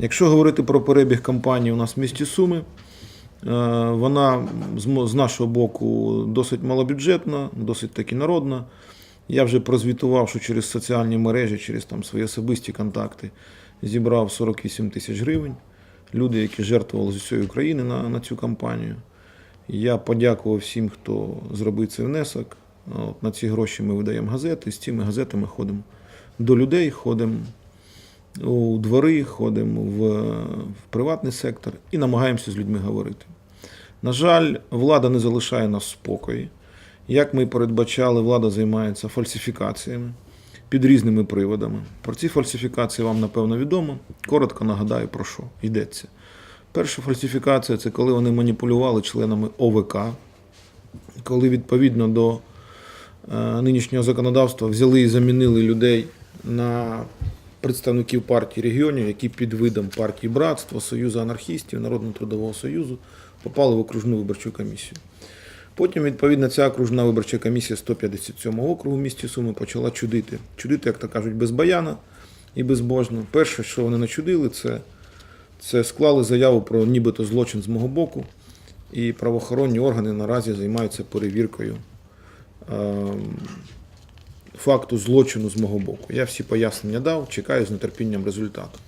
Якщо говорити про перебіг кампанії у нас в місті Суми, е, вона з нашого боку досить малобюджетна, досить таки народна. Я вже прозвітував, що через соціальні мережі, через там свої особисті контакти зібрав 48 тисяч гривень. Люди, які жертвували з усієї України на, на цю кампанію. Я подякував всім, хто зробив цей внесок. От, на ці гроші ми видаємо газети. З цими газетами ходимо до людей, ходимо у двори, ходимо в, в приватний сектор і намагаємося з людьми говорити. На жаль, влада не залишає нас в спокої. Як ми передбачали, влада займається фальсифікаціями під різними приводами. Про ці фальсифікації вам напевно відомо. Коротко нагадаю, про що йдеться. Перша фальсифікація це коли вони маніпулювали членами ОВК, коли відповідно до е, нинішнього законодавства взяли і замінили людей на представників партії регіонів, які під видом партії Братство, Союзу анархістів, Народного трудового союзу попали в окружну виборчу комісію. Потім, відповідно, ця окружна виборча комісія 157 округу в місті Суми почала чудити. Чудити, як то кажуть, без баяна і безбожно. Перше, що вони начудили, це, це склали заяву про нібито злочин з мого боку, і правоохоронні органи наразі займаються перевіркою ем, факту злочину з мого боку. Я всі пояснення дав, чекаю з нетерпінням результату.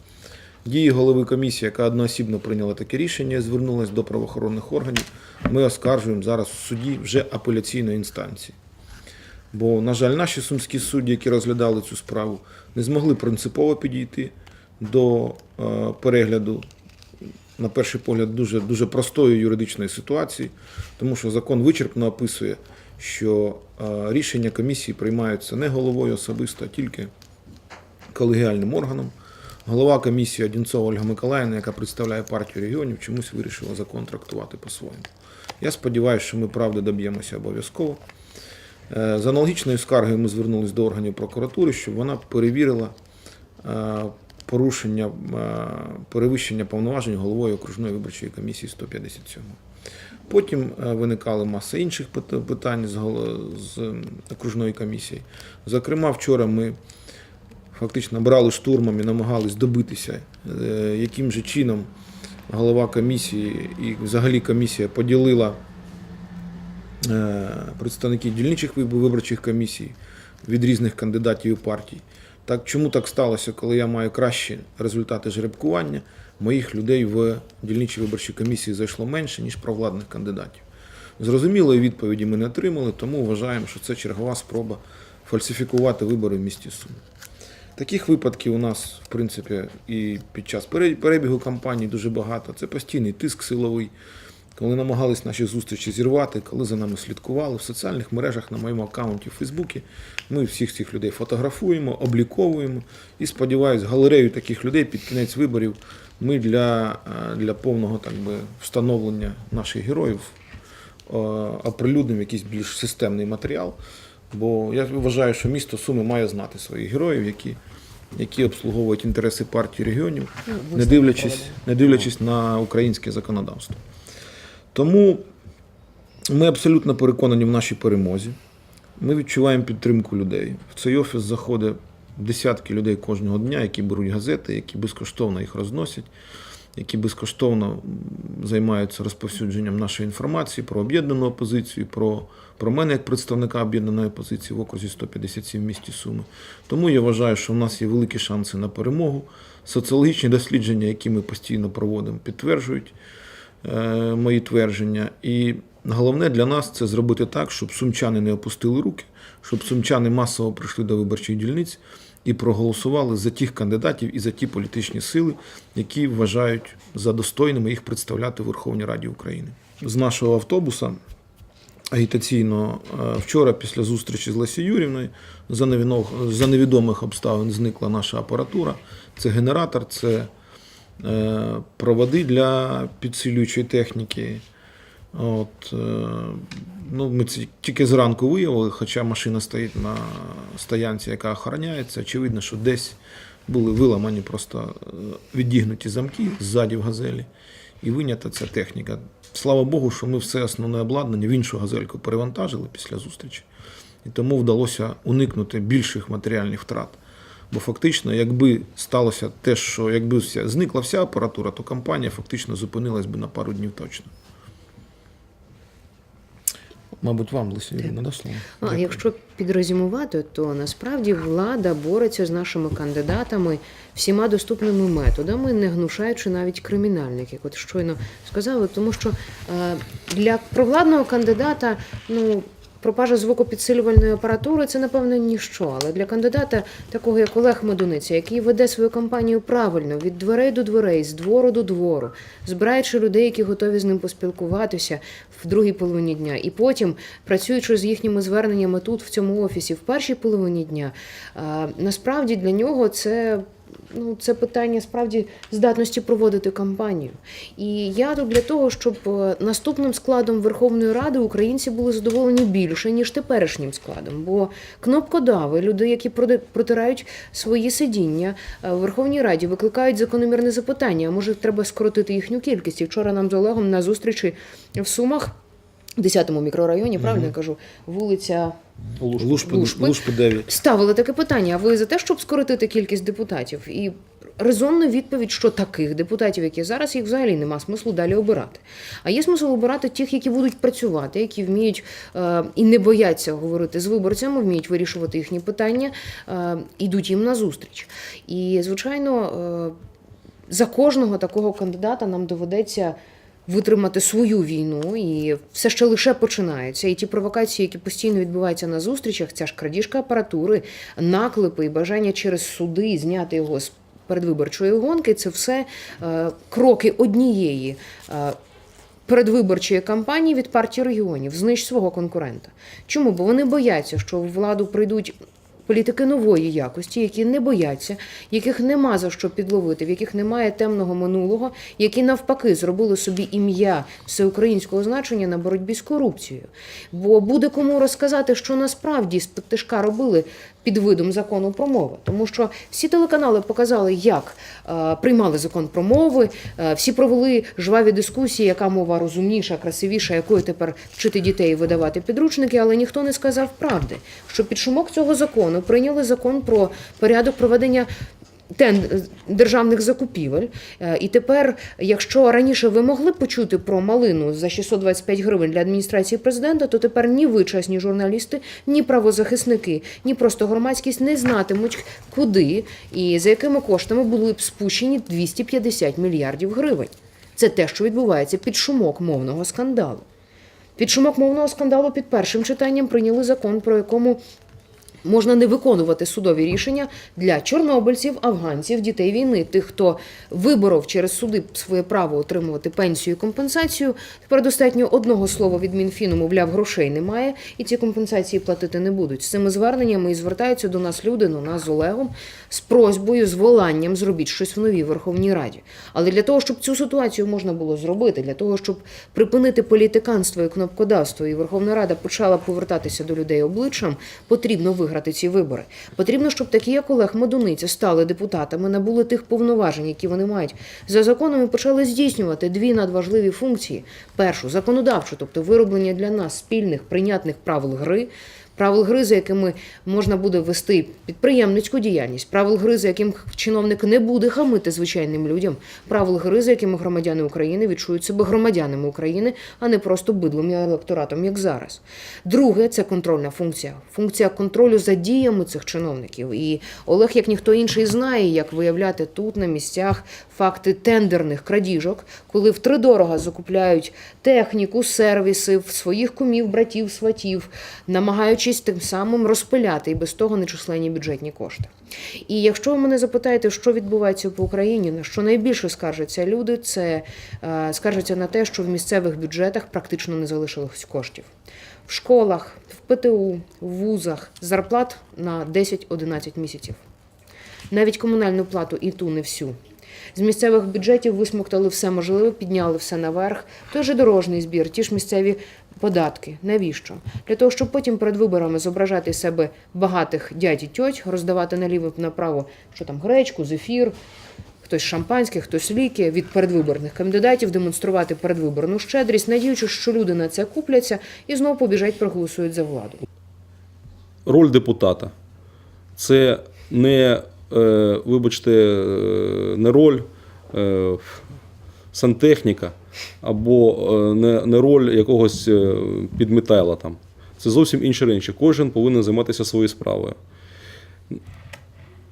Дії голови комісії, яка одноосібно прийняла таке рішення, звернулася до правоохоронних органів. Ми оскаржуємо зараз в суді вже апеляційної інстанції. Бо, на жаль, наші сумські судді, які розглядали цю справу, не змогли принципово підійти до е, перегляду, на перший погляд, дуже, дуже простої юридичної ситуації, тому що закон вичерпно описує, що е, рішення комісії приймаються не головою особисто, а тільки колегіальним органом. Голова комісії Одінцова Ольга Миколаївна, яка представляє партію регіонів, чомусь вирішила закон трактувати по-своєму. Я сподіваюся, що ми правди доб'ємося обов'язково. Е, З аналогічною скаргою ми звернулися до органів прокуратури, щоб вона перевірила е, порушення перевищення повноважень головою окружної виборчої комісії 157. Потім е, виникала маса інших питань з окружної комісії. Зокрема, вчора ми фактично брали штурмом і намагались добитися, е, яким же чином голова комісії і взагалі комісія поділила е, представників дільничих виборчих комісій від різних кандидатів і партій. Так чому так сталося, коли я маю кращі результати жеребкування, моїх людей в дільничій виборчій комісії зайшло менше, ніж провладних кандидатів? Зрозумілої відповіді ми не отримали, тому вважаємо, що це чергова спроба фальсифікувати вибори в місті Суми. Таких випадків у нас, в принципі, і під час перебігу кампанії дуже багато. Це постійний тиск силовий, коли намагались наші зустрічі зірвати, коли за нами слідкували в соціальних мережах на моєму аккаунті в Фейсбуці. Ми всіх цих людей фотографуємо, обліковуємо і сподіваюсь, галерею таких людей під кінець виборів ми для, е, для повного так би, встановлення наших героїв е, оприлюднимо якийсь більш системний матеріал. Бо я вважаю, що місто Суми має знати своїх героїв, які, які обслуговують інтереси партії регіонів, не дивлячись, не дивлячись на українське законодавство. Тому ми абсолютно переконані в нашій перемозі. Ми відчуваємо підтримку людей. В цей офіс заходить десятки людей кожного дня, які беруть газети, які безкоштовно їх розносять, які безкоштовно займаються розповсюдженням нашої інформації про об'єднану опозицію, про, про мене як представника об'єднаної опозиції в окрузі 157 в місті Суми. Тому я вважаю, що в нас є великі шанси на перемогу. Соціологічні дослідження, які ми постійно проводимо, підтверджують мої твердження. І головне для нас це зробити так, щоб сумчани не опустили руки, щоб сумчани масово прийшли до виборчих дільниць і проголосували за тих кандидатів і за ті політичні сили, які вважають за достойними їх представляти в Верховній Раді України. З нашого автобуса агітаційно е, вчора, після зустрічі з Лесі Юрівною, за невідомих обставин зникла наша апаратура. Це генератор, це е, проводи для підсилюючої техніки. От, е, ну, ми це тільки зранку виявили, хоча машина стоїть на стоянці, яка охороняється. Очевидно, що десь були виламані просто е, відігнуті замки ззаді в газелі, і винята ця техніка. Слава Богу, що ми все основне обладнання в іншу газельку перевантажили після зустрічі, і тому вдалося уникнути більших матеріальних втрат. Бо фактично, якби сталося те, що якби вся, зникла вся апаратура, то компанія фактично зупинилась би на пару днів точно. Мабуть, вам, Леся Юрійовна, слово? А якщо підрозумувати, то насправді влада бореться з нашими кандидатами всіма доступними методами, не гнушаючи навіть кримінальних, як от щойно сказали, тому що е, для провладного кандидата, ну. Пропажа звукопідсилювальної апаратури це напевно ніщо. Але для кандидата, такого як Олег Медуниця, який веде свою кампанію правильно від дверей до дверей, з двору до двору, збираючи людей, які готові з ним поспілкуватися в другій половині дня, і потім працюючи з їхніми зверненнями тут, в цьому офісі, в першій половині дня, насправді для нього це. Ну, це питання справді здатності проводити кампанію. І я тут для того, щоб е, наступним складом Верховної Ради українці були задоволені більше, ніж теперішнім складом. Бо кнопкодави, люди, які протирають свої сидіння е, в Верховній Раді, викликають закономірне запитання. А може, треба скоротити їхню кількість? І вчора нам з Олегом на зустрічі в Сумах. В 10-му мікрорайоні, правильно я кажу, вулиця Лушпи, Лушпи. Лушпи 9. ставили таке питання. А ви за те, щоб скоротити кількість депутатів? І резонна відповідь, що таких депутатів, які зараз їх взагалі нема смислу далі обирати. А є смисл обирати тих, які будуть працювати, які вміють е, і не бояться говорити з виборцями, вміють вирішувати їхні питання, е, ідуть їм на зустріч. І звичайно. Е, за кожного такого кандидата нам доведеться витримати свою війну, і все ще лише починається. І ті провокації, які постійно відбуваються на зустрічах, ця ж крадіжка апаратури, наклепи і бажання через суди зняти його з передвиборчої гонки, це все е, кроки однієї. Е, Передвиборчої кампанії від партії регіонів знищ свого конкурента. Чому? Бо вони бояться, що в владу прийдуть політики нової якості, які не бояться, яких нема за що підловити, в яких немає темного минулого, які навпаки зробили собі ім'я всеукраїнського значення на боротьбі з корупцією. Бо буде кому розказати, що насправді з тишка робили під видом закону про мову, тому що всі телеканали показали, як е, приймали закон про мови, е, всі провели жваві дискусії, яка мова розумніша, красивіша, якою тепер вчити дітей і видавати підручники, але ніхто не сказав правди, що під шумок цього закону прийняли закон про порядок проведення. Державних закупівель. Е, І тепер, якщо раніше ви могли почути про малину за 625 гривень для адміністрації президента, то тепер ні ви, чесні журналісти, ні правозахисники, ні просто громадськість не знатимуть, куди і за якими коштами були б спущені 250 мільярдів гривень. Це те, що відбувається під шумок мовного скандалу. Під шумок мовного скандалу під першим читанням прийняли закон, про якому можна не виконувати судові рішення для чорнобильців, афганців, дітей війни, тих, хто виборов через суди своє право отримувати пенсію і компенсацію. Тепер достатньо одного слова від Мінфіну, мовляв, грошей немає, і ці компенсації платити не будуть. З цими зверненнями і звертаються до нас люди, до нас з Олегом, з просьбою, з воланням зробіть щось в новій Верховній Раді. Але для того, щоб цю ситуацію можна було зробити, для того, щоб припинити політиканство і кнопкодавство, і Верховна Рада почала повертатися до людей обличчям, потрібно виграти ці вибори. Потрібно, щоб такі, як Олег Медуниця, стали депутатами, набули тих повноважень, які вони мають за законами. почали здійснювати дві надважливі функції: першу законодавчу, тобто вироблення для нас спільних прийнятних правил гри. Правил гри, за якими можна буде вести підприємницьку діяльність, правил гри, за яким чиновник не буде хамити звичайним людям, правил гри, за якими громадяни України відчують себе громадянами України, а не просто бидлом і електоратом, як зараз. Друге це контрольна функція, функція контролю за діями цих чиновників. І Олег, як ніхто інший, знає, як виявляти тут на місцях факти тендерних крадіжок, коли втридорога закупляють техніку, сервіси в своїх кумів, братів, сватів, намагаючись тим самим розпиляти і без того нечисленні бюджетні кошти. І якщо ви мене запитаєте, що відбувається по Україні, на що найбільше скаржаться люди, це е, скаржаться на те, що в місцевих бюджетах практично не залишилось коштів. В школах, в ПТУ, в вузах зарплат на 10-11 місяців. Навіть комунальну плату і ту не всю. З місцевих бюджетів висмоктали все можливе, підняли все наверх. Той же дорожній збір, ті ж місцеві податки. Навіщо? Для того, щоб потім перед виборами зображати себе багатих дядь і тьоть, роздавати наліво направо, що там гречку, зефір, хтось шампанське, хтось ліки від передвиборних кандидатів, демонструвати передвиборну щедрість, надіючись, що люди на це купляться і знову побіжать проголосують за владу. роль депутата це не е, вибачте, е, не роль е, сантехніка або е, не, не роль якогось е, підметайла там. Це зовсім інші речі. Кожен повинен займатися своєю справою.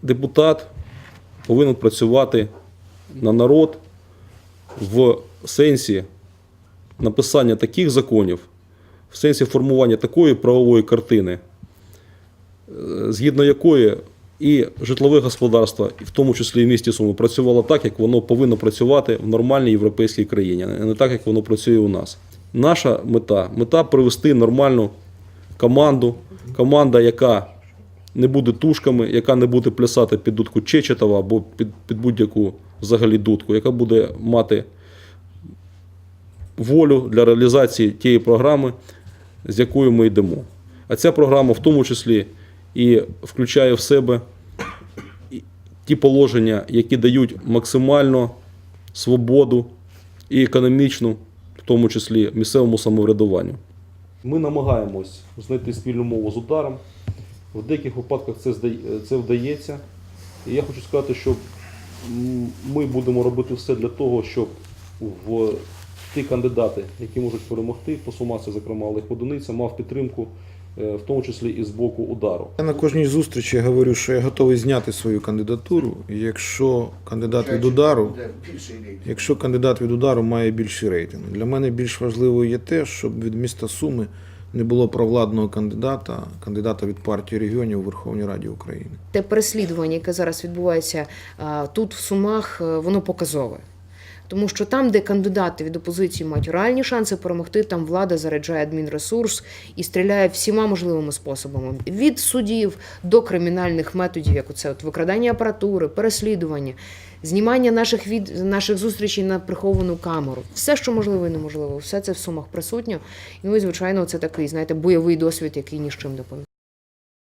Депутат повинен працювати на народ в сенсі написання таких законів, в сенсі формування такої правової картини, е, згідно якої і житлове господарство, в тому числі і в місті Суми, працювало так, як воно повинно працювати в нормальній європейській країні, а не так, як воно працює у нас. Наша мета мета привести нормальну команду, команда, яка не буде тушками, яка не буде плясати під дудку Чечетова або під, під будь-яку взагалі дудку, яка буде мати волю для реалізації тієї програми, з якою ми йдемо. А ця програма в тому числі і включає в себе ті положення, які дають максимально свободу і економічну, в тому числі місцевому самоврядуванню. Ми намагаємось знайти спільну мову з ударом. В деяких випадках це, це вдається. І я хочу сказати, що ми будемо робити все для того, щоб в ті кандидати, які можуть перемогти, по Сумасі, зокрема Олег Подуниця, мав підтримку, в тому числі і з боку удару. Я на кожній зустрічі говорю, що я готовий зняти свою кандидатуру, якщо кандидат від удару, якщо кандидат від удару має більший рейтинг. Для мене більш важливо є те, щоб від міста Суми не було провладного кандидата, кандидата від партії регіонів у Верховній Раді України. Те переслідування, яке зараз відбувається тут, в Сумах, е, воно показове. Тому що там, де кандидати від опозиції мають реальні шанси перемогти, там влада заряджає адмінресурс і стріляє всіма можливими способами: від судів до кримінальних методів, як оце от викрадання апаратури, переслідування, знімання наших від наших зустрічей на приховану камеру. Все, що можливо і неможливо, все це в сумах присутньо. Ну і звичайно, це такий, знаєте, бойовий досвід, який ні з чим допоміг.